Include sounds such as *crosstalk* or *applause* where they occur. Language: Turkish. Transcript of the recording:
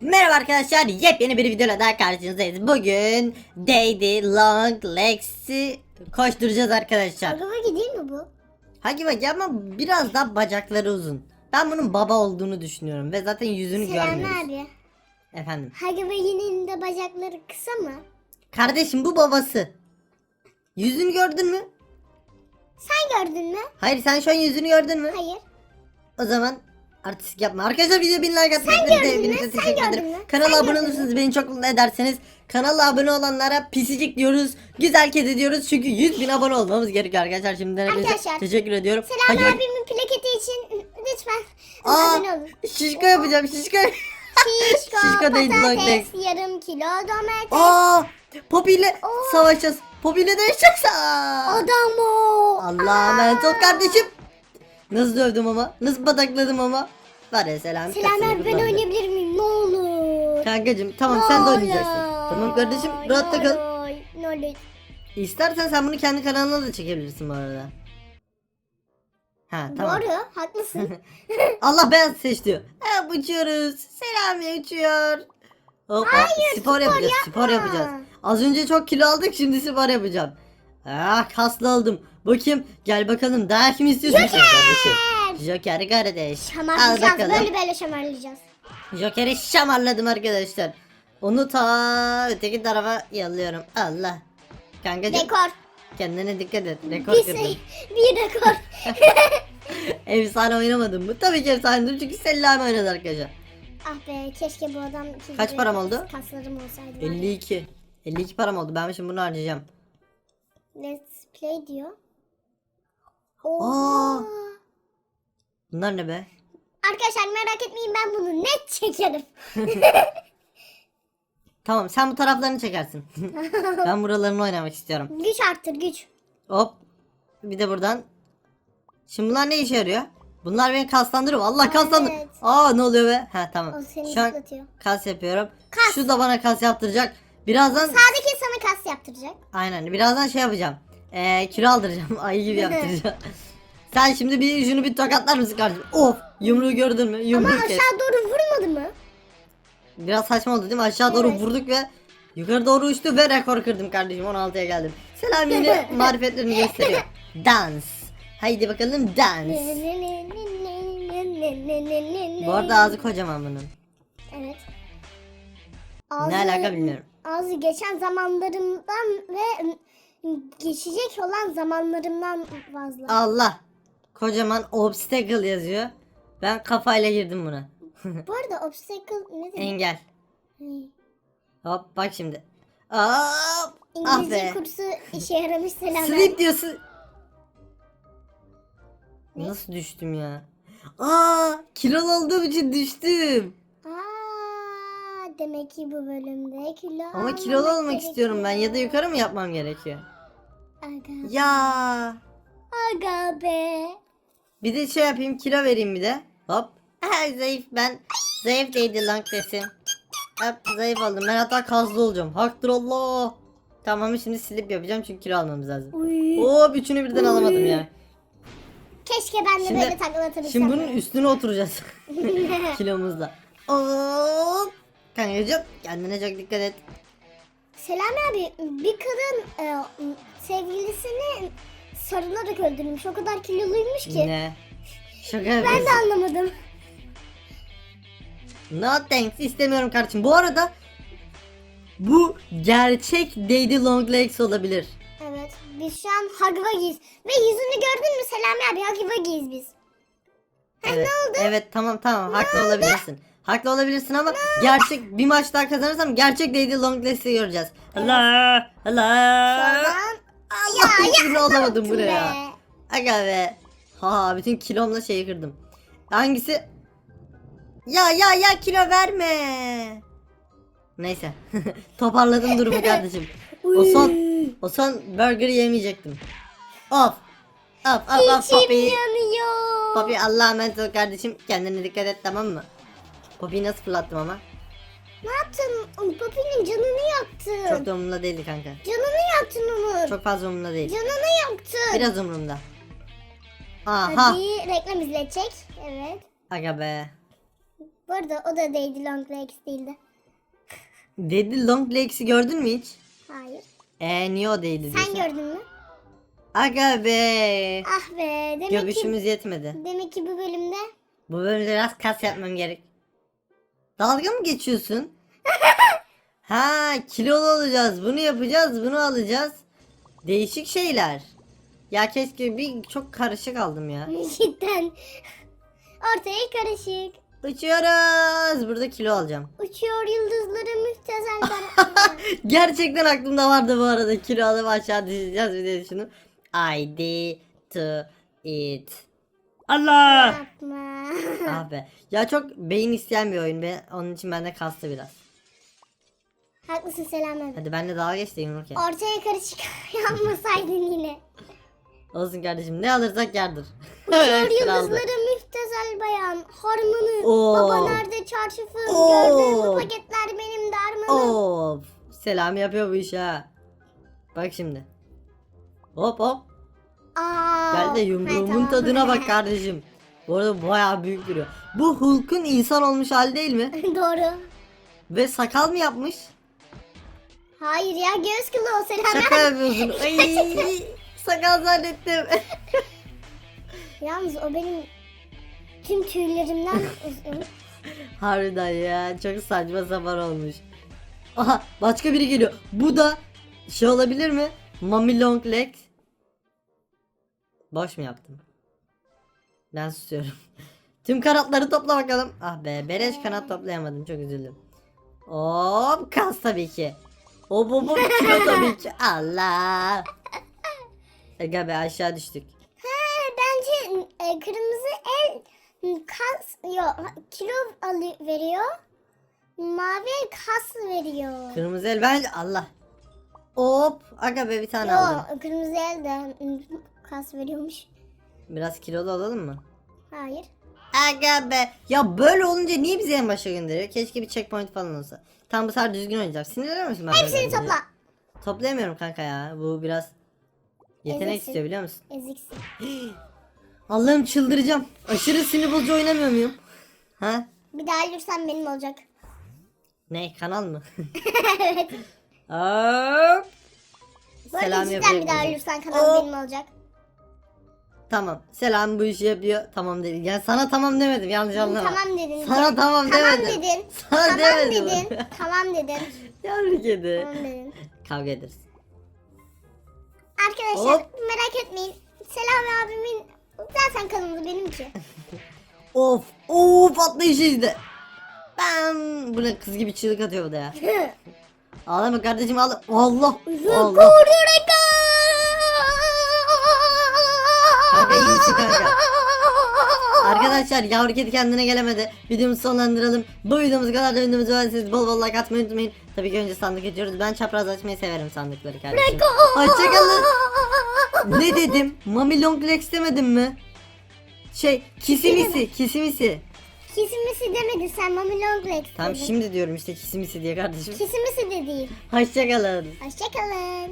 Merhaba arkadaşlar, yepyeni bir videoyla daha karşınızdayız. Bugün Daddy Long Legs'i koşturacağız arkadaşlar. Agavagi değil mi bu? Hagi Vagi ama biraz daha bacakları uzun. Ben bunun baba olduğunu düşünüyorum ve zaten yüzünü Selam görmüyoruz. abi. Efendim. Hagawagi'nin de bacakları kısa mı? Kardeşim bu babası. Yüzünü gördün mü? Sen gördün mü? Hayır sen şu an yüzünü gördün mü? Hayır. O zaman artistik yapma. Arkadaşlar video bin like mü? Hepinize teşekkür ederim. Kanala abone olursanız beni çok mutlu ederseniz kanala abone olanlara pisicik diyoruz. Güzel kedi diyoruz. Çünkü 100 bin abone olmamız gerekiyor arkadaşlar. Şimdiden Arkadaşlar, teşekkür ediyorum. Selam bak- abimin plaketi için lütfen Aa, abone olun. şişko yapacağım şişko. Şişko, *laughs* Şişko patates, yarım kilo domates. Aa, Poppy ile savaşacağız. Poppy ile dövüşeceğiz. Aa. Adam o. Allah'a emanet ol kardeşim. Nasıl dövdüm ama? Nasıl patakladım ama? Var ya selam. Selam kesinlikle abi ben oynayabilir miyim? Ne olur. Kankacım tamam sen de oynayacaksın. Tamam kardeşim rahatta kal. Ne olur. İstersen sen bunu kendi kanalına da çekebilirsin bu arada. Ha tamam. Doğru haklısın. *laughs* Allah beyaz seç diyor. Ha uçuyoruz. Selami uçuyor. Hop, Hayır, spor, spor yapacağız. yapma. Spor yapacağız. Az önce çok kilo aldık şimdi spor yapacağım. Ah kaslı oldum. Bakayım gel bakalım daha kim istiyorsun sen kardeşim? Joker kardeş. Al Şamarlayacağız bakalım. böyle böyle şamarlayacağız. Joker'i şamarladım arkadaşlar. Onu ta öteki tarafa yolluyorum. Allah. Kankacım Rekor. kendine dikkat et. Rekor Bir, kırdın. şey, bir rekor. *laughs* Efsane oynamadım mı? Tabii ki efsane çünkü Selami oynadı arkadaşlar. ah be keşke bu adam Kaç param oldu? Kaslarım olsaydı. var ya. 52. 52 param oldu. Ben şimdi bunu harcayacağım. Let's play diyor. Aa. Oha. Bunlar ne be? Arkadaşlar merak etmeyin ben bunu net çekerim. *laughs* Tamam sen bu taraflarını çekersin. *laughs* ben buralarını oynamak istiyorum. güç arttır güç. Hop. Bir de buradan. Şimdi bunlar ne işe yarıyor? Bunlar beni kaslandırıyor. Allah kaslandır. Evet. Aa ne oluyor be? Ha tamam. O seni Şu an zıplatıyor. kas yapıyorum. Kas. Şu da bana kas yaptıracak. Birazdan Sağdaki kas yaptıracak. aynen birazdan şey yapacağım. Ee, kilo aldıracağım. *laughs* Ayı gibi yaptıracağım. Sen şimdi bir şunu bir tokatlar mısın kardeşim? Of yumruğu gördün mü? Ama Yumruğu kes. aşağı doğru vurmadı mı? Biraz saçma oldu değil mi? Aşağı doğru Evet. vurduk ve yukarı doğru uçtu ve rekor kırdım kardeşim. 16'ya geldim. Selam yine *laughs* marifetlerini gösteriyor. Dans. Haydi bakalım dans. Bu arada ağzı kocaman bunun. Evet. Ne alaka bilmiyorum. Ağzı geçen zamanlarımdan ve geçecek olan zamanlarımdan fazla. Allah. Kocaman obstacle yazıyor. Ben kafayla girdim buna. *laughs* Bu arada obstacle ne demek? Engel. Hop bak şimdi. Hop. Ah İngilizce be. kursu işe yaramış *laughs* selamlar. Sleep diyorsun. Nasıl düştüm ya? Aa, kilolu olduğum için düştüm. Demek ki bu bölümde kilo Ama kilolu almamak olmak istiyorum ben ya da gerekiyor. yukarı mı yapmam gerekiyor? Aga. Ya. Aga be. Bir de şey yapayım kilo vereyim bir de. Hop. Ay zayıf ben. Zayıf değildi lang desin. Hop zayıf oldum. Ben hatta kaslı olacağım. Haktır Allah. Tamam şimdi silip yapacağım çünkü kilo almamız lazım. Uy. Hop üçünü birden alamadım ya. Keşke ben de Şimdi- böyle takla atabilsem. Şimdi bunun üstüne oturacağız. *laughs* Kilomuzla. Hop. Kankacığım kendine çok dikkat et. Selami abi bir kadın e, sevgilisini sarılarak öldürmüş. O kadar kiloluymuş ki. Ne? Şaka Ben yapıyorsun. de anlamadım. No thanks istemiyorum kardeşim. Bu arada bu gerçek Daddy Long Legs olabilir. Evet biz şu an Hagvagi'yiz. Ve yüzünü gördün mü Selami abi Hagvagi'yiz biz. Ha, ne oldu? Evet tamam tamam haklı olabilirsin. Haklı olabilirsin ama gerçek bir maç daha kazanırsam gerçek Daddy Long Legs'i göreceğiz. Allah Allah. Allah alamadım be. buraya. Aga be. Ha bütün kilomla şeyi kırdım. Hangisi? Ya ya ya kilo verme. Neyse. *laughs* Toparladım durumu *laughs* kardeşim. O son o son burger'ı yemeyecektim. Of. Of of of yanıyor. Poppy Allah'a emanet ol kardeşim. Kendine dikkat et tamam mı? Poppy'yi nasıl fırlattım ama? Ne yaptın? Poppy'nin canını yaktın. Çok da umurumda değildi kanka. Canını yaktın Onur. Çok fazla umurumda değil. Canını yaktın. Biraz umurumda. Aha. Hadi reklam izletecek. Evet. Aga be. Bu arada o da Daddy Long Legs değildi. Dedi long legs'i gördün mü hiç? Hayır. Eee niye o değildi Sen diyorsun? gördün mü? Aga be. Ah be. Demek ki, Göbüşümüz yetmedi. demek ki bu bölümde Bu bölümde biraz kas yapmam gerek. Dalga mı geçiyorsun? *laughs* ha kilolu olacağız. Bunu yapacağız. Bunu alacağız. Değişik şeyler. Ya keşke bir çok karışık aldım ya. *laughs* cidden ortaya karışık. Uçuyoruz. Burada kilo alacağım. Uçuyor yıldızları müptezel. *laughs* Gerçekten aklımda vardı bu arada. Kilo alıp aşağı düşeceğiz bir de şunu. I did to it. Allah! Yapma. ah be. Ya çok beyin isteyen bir oyun. be. Onun için bende kastı biraz. Haklısın Selam abi. Hadi benimle dalga geç de yumruk ye. Ortaya karışık *laughs* yapmasaydın yine. Olsun kardeşim ne alırsak yardır. Aldı. yıldızları müptezel bayan. Harmanı. Oo. Baba nerede çarşafım? Oo. Gördüğün bu paketler benim darmanım. Of. Selam yapıyor bu iş ha. Bak şimdi. Hop hop. Aa. Gel de yumruğumun tamam. tadına bak *laughs* kardeşim. Bu arada bayağı büyük duruyor. Bu Hulk'un insan olmuş hali değil mi? *laughs* Doğru. Ve sakal mı yapmış? Hayır ya göz kılı o Selam Şaka yapıyorsun. *laughs* Ay, sakal zannettim. Yalnız o benim tüm tüylerimden uzun. Harbiden ya çok saçma sapan olmuş. Aha başka biri geliyor. Bu da şey olabilir mi? Mommy Long Legs. Boş mu yaptım? Ben susuyorum. *laughs* Tüm kanatları topla bakalım. Ah be beleş kanat toplayamadım çok üzüldüm. Hop kas tabii ki. Hop hop hop tabii ki. *laughs* Allah. Ega be aşağı düştük. Ha, bence e, kırmızı el kas yok kilo alı veriyor. Mavi el kas veriyor. Kırmızı el bence Allah. Hop aga be bir tane aldım. Yok kırmızı el de kas veriyormuş. Biraz kilolu olalım mı? Hayır. Aga be. Ya böyle olunca niye bizi en başa gönderiyor? Keşke bir checkpoint falan olsa. Tam bu sefer düzgün oynayacağım. Sinirleniyor musun? ben Hepsini topla. Toplayamıyorum kanka ya. Bu biraz yetenek Eziksin. istiyor biliyor musun? Eziksin. *gasps* Allah'ım çıldıracağım. Aşırı sinir bozucu oynamıyor muyum? Ha? Bir daha ölürsen benim olacak. Ne? Kanal mı? *laughs* evet. Hop. Selam yapıyor bir daha ölürsen kanal benim olacak. Tamam. Selam bu işi yapıyor. Tamam dedi. Yani sana tamam demedim. Yanlış anlama. Tamam dedin. Sana tamam Tamam demedim. dedin. Sana tamam demedim. dedin. tamam dedin. *laughs* Yavru kedi. Tamam dedin. Kavga ederiz. Arkadaşlar Hop. merak etmeyin. Selam abimin zaten kanalı benimki. *laughs* Of of atlayış izle. Ben bu ne kız gibi çığlık atıyor bu da ya. *laughs* Ağlama kardeşim ağla. Allah Allah. Kanka iyi misin kanka? Arkadaşlar yavru kedi kendine gelemedi. Videomuzu sonlandıralım. Bu videomuz kadar da videomuzu beğendiyseniz bol bol like atmayı unutmayın. Tabii ki önce sandık açıyoruz. Ben çapraz açmayı severim sandıkları kardeşim. Hoşçakalın. Ne dedim? Mami long legs demedim mi? Şey kisimisi kisimisi. Kisimisi demedi sen Mami Long Legs Tamam dedin. şimdi diyorum işte kisimisi diye kardeşim. Kisimisi de değil. Hoşçakalın. Hoşçakalın.